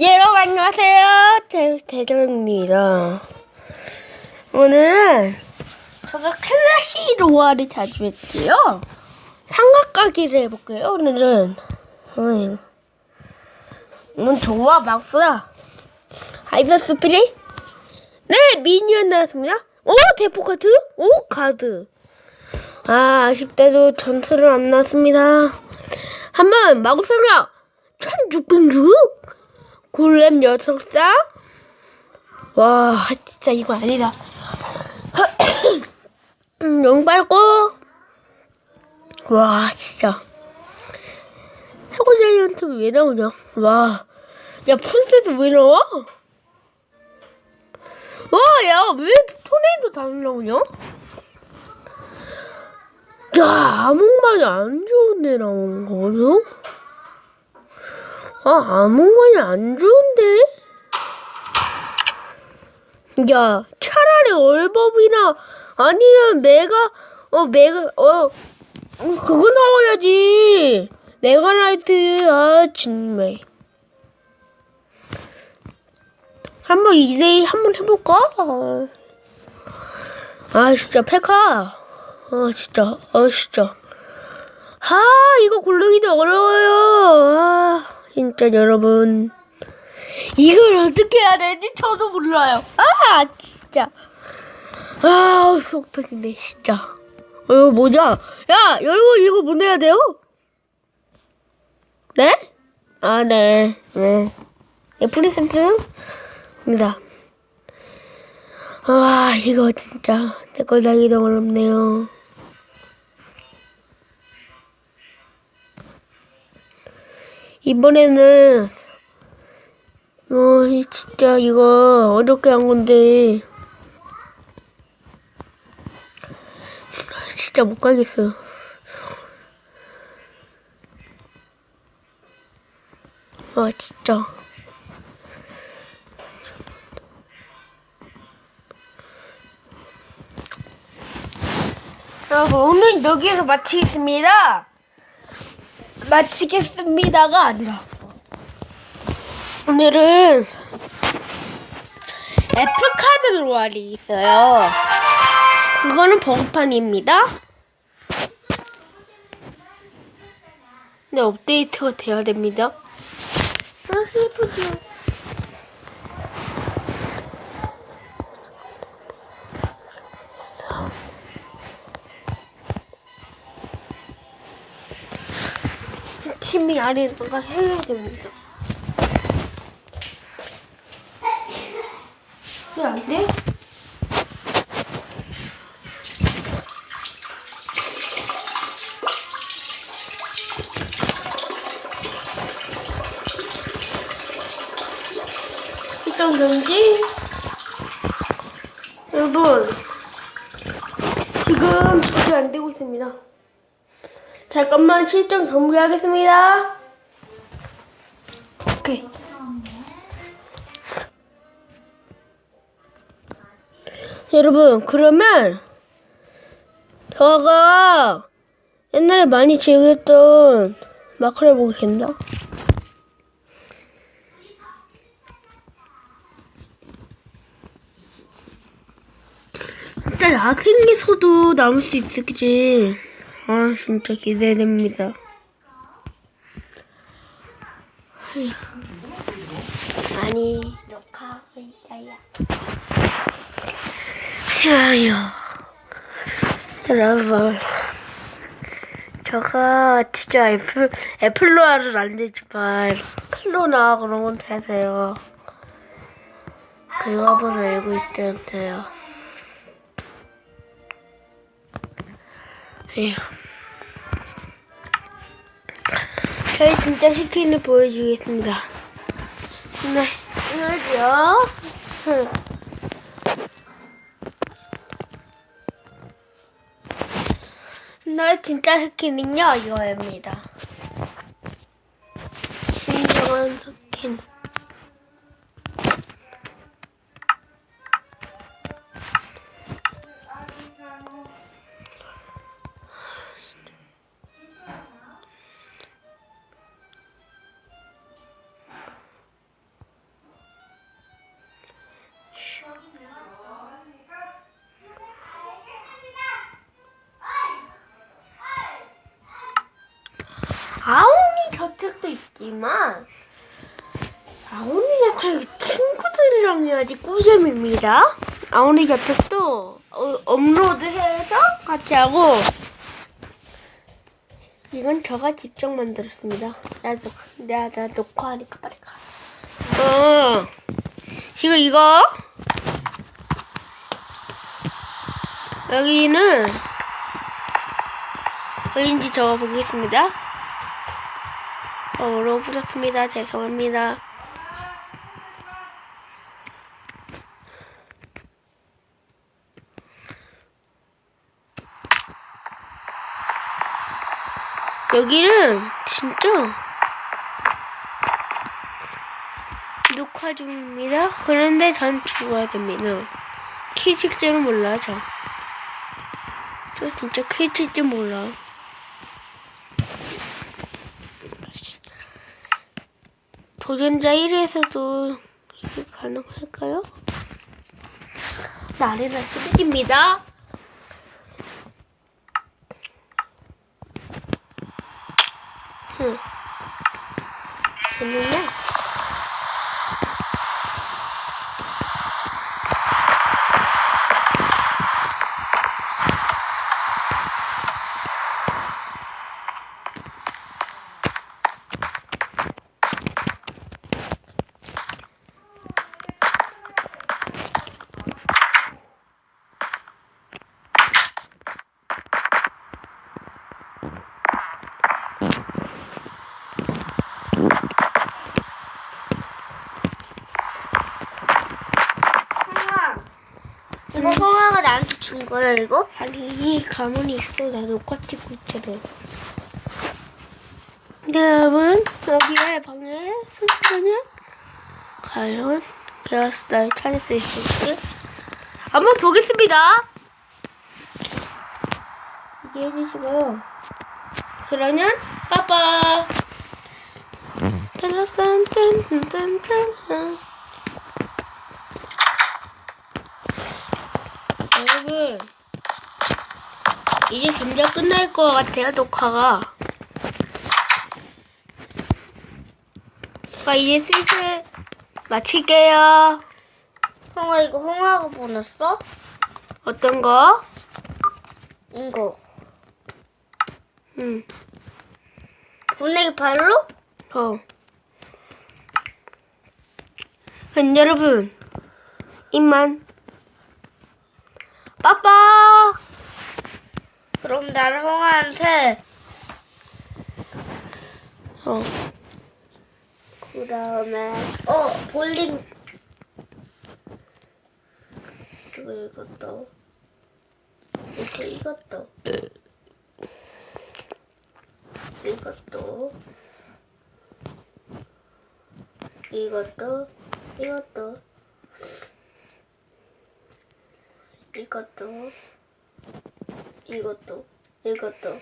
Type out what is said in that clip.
예, 여러분 안녕하세요. 대, 대정입니다. 오늘은 제가 클래시 로아를 자주 했지요. 삼각가기를 해볼게요. 오늘은. 오늘 좋아 막스야. 하이브 스피릿? 네, 미니언 나왔습니다. 오, 대포 카드? 오, 카드. 아, 아쉽게도 전투를 안 나왔습니다. 한번 마구사냥 1606? 골렘 녀석사? 와, 진짜 이거 아니다. 음, 용 빨고. 와, 진짜. 해고 자이언트 왜 나오냐? 와. 야, 프린세스 왜 나와? 와, 야, 왜 토네이도 다 나오냐? 야, 아몽만이 안 좋은 데 나온 거죠? 아, 아몽만이 안 좋은데? 야, 차라리 얼법이나 아니면 메가, 어, 메가, 어, 음, 그거 나와야지. 메가나이트, 아, 정말. 한번 이대이 한번 해볼까? 아, 진짜, 페카. 아, 진짜, 아, 진짜. 아, 이거 고르기도 어려워요. 아, 진짜, 여러분. 이걸 어떻게 해야 되지? 저도 몰라요. 아, 진짜. 아, 속 터지네, 진짜. 어, 이거 뭐냐? 야, 여러분, 이거 뭐 내야 돼요? 네? 아, 네. 네. 예, 프리센트입니다. 와, 이거 진짜 댓글 달기도 어렵네요. 이번에는 어, 이 진짜 이거 어렵게 한 건데 진짜 못 가겠어요. 아, 진짜. 여러분, 오늘 여기서 마치겠습니다. 마치겠습니다가 아니라. 오늘은 F카드 로알이 있어요. 그거는 버그판입니다. 네, 업데이트가 돼야 됩니다. 아, 슬프죠. 팀이 아래 뭔가 해야 됩니다. 왜안 돼? 일단 그런지 여러분 지금 저게 안 되고 있습니다. 잠깐만 실전 정비하겠습니다. 오케이. 여러분 그러면 저가 옛날에 많이 즐겼던 마크를 보겠습니다. 일단 야생에서도 남을 수 있을지 아 진짜 기대됩니다. 아니 녹화하고 있어요. 아휴. 여러분 제가 진짜 애플 애플로아를 안 되지만 클로나 그런 건 되세요. 그 화분을 알고 있던데요. 저희 진짜 치킨을 보여주겠습니다. 네, 이거죠. 응. 나 진짜 스킨은요 이거입니다. 진정한 스킨. 아오니 저택도 있지만 아오니 저택 친구들이랑 해야지 꿀잼입니다. 아오니 저택도 어, 업로드해서 같이 하고 이건 저가 직접 만들었습니다. 나도 내가 나 녹화하니까 빨리 가. 어 지금 이거 여기는 어딘지 적어보겠습니다. 어, 어려워 붙였습니다. 죄송합니다. 여기는 진짜 녹화 중입니다. 그런데 전 죽어야 됩니다. 키직제는 몰라요, 저. 저 진짜 키직제 몰라. 도전자 1에서도 이게 가능할까요? 나래라 쓰레기입니다. 응. 됐느냐? 이거 성화가 나한테 준 거야 이거? 아니 가만히 있어. 나 녹화 찍고 있잖아 네 여러분 여기에 방에 순서는 과연 베어스타를 찾을 수 있을지 한번 보겠습니다. 이게 해주시고요 그러면 빠빠. 딴딴딴딴딴딴 여러분 이제 점점 끝날 것 같아요 녹화가 아 이제 슬슬 마칠게요 성화 이거 성화가 보냈어? 어떤 거? 이거 응, 보내기 발로? 어. 여러분 이만 빠빠 그럼 나는 성화한테 어. 그 다음에 어 볼링. 그리고 이것도 이거 이것도 이것도 이것도 이것도 이것도 이것도 이것도